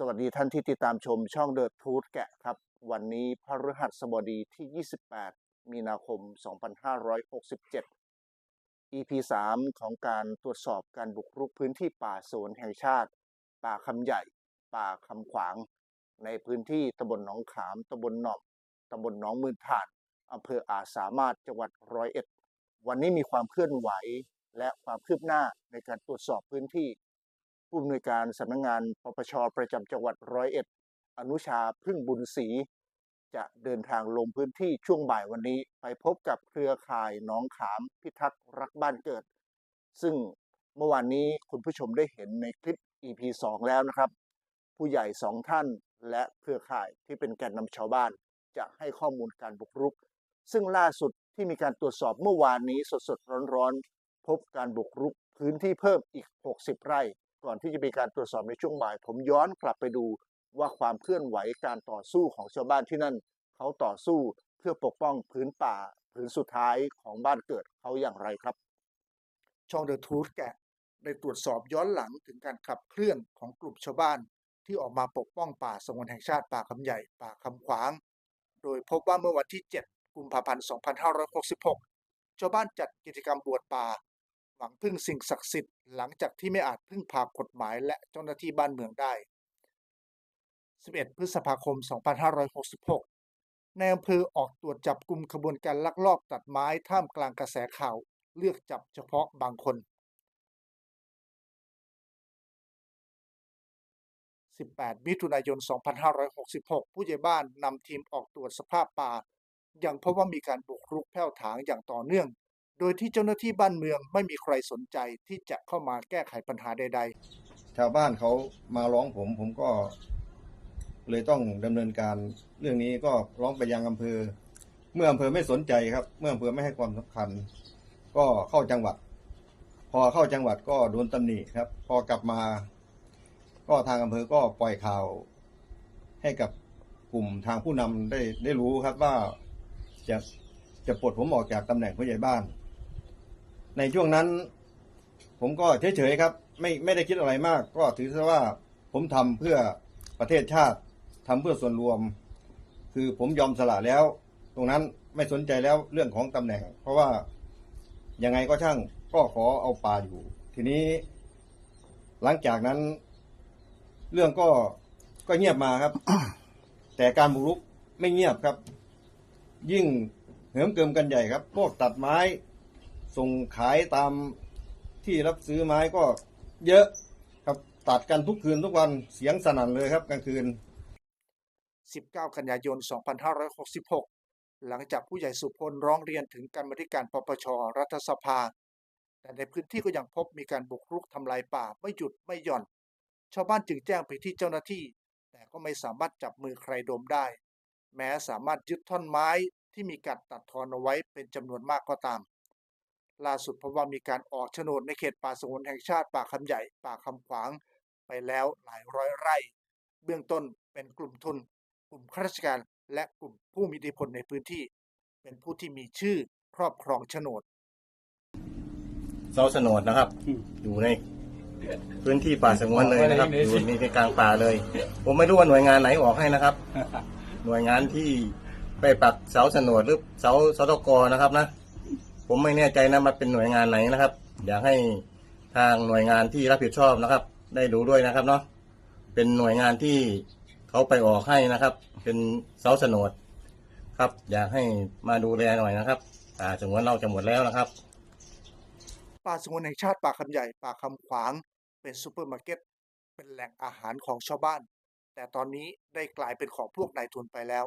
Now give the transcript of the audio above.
สวัสดีท่านที่ติดตามชมช่องเดอะทูตแกะครับ วันนี้พฤหัสบดีที่ 28 มีนาคม 2567 EP 3 ของการตรวจสอบการบุกรุกพื้นที่ป่าสวนแห่งชาติ ป่าคำใหญ่ ป่าคำขวาง ในพื้นที่ตำบลหนองขามตำบลหนอมตำบลหนองมืนถ่านอำเภออาจสามารถจังหวัดร้อยเอ็ด วันนี้มีความเคลื่อนไหวและความคืบหน้าในการตรวจสอบพื้นที่ ผู้อำนวยการสำนักงานปปชประจำจังหวัดร้อยเอ็ด อนุชาพึ่งบุญศรีจะเดินทางลงพื้นที่ช่วงบ่ายวันนี้ ไปพบกับเครือข่ายน้องขามพิทักษ์รักบ้านเกิด ซึ่งเมื่อวานนี้คุณผู้ชมได้เห็นในคลิป EP 2 แล้วนะครับ ผู้ใหญ่สองท่านและเครือข่ายที่เป็นแกนนำชาวบ้าน จะให้ข้อมูลการบุกรุก ซึ่งล่าสุดที่มีการตรวจสอบเมื่อวานนี้สดๆร้อนๆ พบการบุกรุกพื้นที่เพิ่มอีก 60 ไร่ ก่อนที่จะมีการตรวจสอบในช่วงบ่าย ผมย้อนกลับไปดูว่าความเคลื่อนไหวการต่อสู้ของชาวบ้านที่นั่น เขาต่อสู้เพื่อปกป้องพื้นป่าผืนสุดท้ายของบ้านเกิดเขาอย่างไรครับ ช่องเดอะทูธแกะได้ตรวจสอบย้อนหลังถึงการขับเคลื่อนของกลุ่มชาวบ้าน ที่ออกมาปกป้องป่าสงวนแห่งชาติป่าคำใหญ่ป่าคำขวาง โดยพบว่าเมื่อวันที่ 7 กุมภาพันธ์ 2566 ชาวบ้านจัดกิจกรรมบวชป่า หวังพึ่งสิ่งศักดิ์สิทธิ์หลังจากที่ไม่อาจพึ่งพากฎหมายและเจ้าหน้าที่บ้านเมืองได้ 11 พฤษภาคม 2566 ในอำเภอออกตรวจจับกลุ่มขบวนการลักลอบตัดไม้ท่ามกลางกระแสข่าว เลือกจับเฉพาะบางคน 18 มิถุนายน 2566 ผู้ใหญ่บ้านนำทีมออกตรวจสภาพป่า ยังพบว่ามีการบุกรุกแผ่วถางอย่างต่อเนื่อง โดยที่เจ้าหน้าที่บ้านเมืองไม่มีใครสนใจที่จะเข้ามาแก้ไขปัญหาใด ๆ ชาวบ้านเขามาร้องผมผมก็ เลยต้องดำเนินการเรื่องนี้ก็ร้องไปยังอำเภอ เมื่ออำเภอไม่สนใจครับ เมื่ออำเภอไม่ให้ความสำคัญ ก็เข้าจังหวัด พอเข้าจังหวัดก็โดนตำหนิครับ พอกลับมา ก็ทางอำเภอก็ปล่อยข่าว ให้กับกลุ่มทางผู้นำได้ได้รู้ครับว่าจะจะปลดผมออกจากตำแหน่งผู้ใหญ่บ้าน ในช่วงนั้น ผมก็เฉยๆครับ ไม่ไม่ได้คิดอะไรมาก ก็ถือซะว่าผมทำเพื่อประเทศชาติทำเพื่อส่วนรวม คือผมยอมสละแล้ว ตรงนั้นไม่สนใจแล้วเรื่องของตำแหน่ง เพราะว่ายังไงก็ช่างก็ขอเอาป่าอยู่ ทีนี้ หลังจากนั้น เรื่องก็ก็เงียบมาครับ แต่การบุกรุกไม่เงียบครับ ยิ่งเหิมเกิมกันใหญ่ครับ พวกตัดไม้ ส่งขายตามที่รับซื้อไม้ก็เยอะครับตัดกันทุกคืนทุกวันเสียงสนั่นเลยครับกลางคืน 19 กันยายน 2566 หลังจากผู้ใหญ่สุพลร้องเรียนถึงการบัธิการปปชรัฐสภา แต่ในพื้นที่ก็ยังพบมีการบุกรุกทำลายป่าไม่หยุดไม่หย่อน ชาวบ้านจึงแจ้งไปที่เจ้าหน้าที่ แต่ก็ไม่สามารถจับมือใครดมได้ แม้สามารถยึดท่อนไม้ที่มีการตัดทอนเอาไว้เป็นจำนวนมากก็ตาม ล่าสุดพบว่ามีการออกโฉนดในเขตป่าสงวนแห่งชาติป่าคำใหญ่ป่าคำขวาง ไปแล้วหลายร้อยไร่ เบื้องต้นเป็นกลุ่มทุน กลุ่มข้าราชการและกลุ่มผู้มีอิทธิพลในพื้นที่ เป็นผู้ที่มีชื่อครอบครองโฉนดเสาสนดนะครับ อยู่ในพื้นที่ป่าสงวนเลยนะครับ อยู่ในกลางป่าเลย ผมไม่รู้ว่าหน่วยงานไหนออกให้นะครับ หน่วยงานที่ไปปักเสาสนดหรือเสาสตกนะครับนะ ผมไม่แน่ใจนะมันเป็นหน่วยงานไหนนะครับ อยากให้ทางหน่วยงานที่รับผิดชอบนะครับ ได้ดูด้วยนะครับเนาะเป็นหน่วยงานที่เขาไปออกให้นะครับ เป็นเสาสนดครับ อยากให้มาดูแลหน่อยนะครับป่าสงวนเราจะหมดแล้วนะครับ ป่าสงวนแห่งชาติป่าคำใหญ่ป่าคำขวาง เป็นซูเปอร์มาร์เก็ตเป็นแหล่งอาหารของชาวบ้าน แต่ตอนนี้ได้กลายเป็นของพวกนายทุนไปแล้ว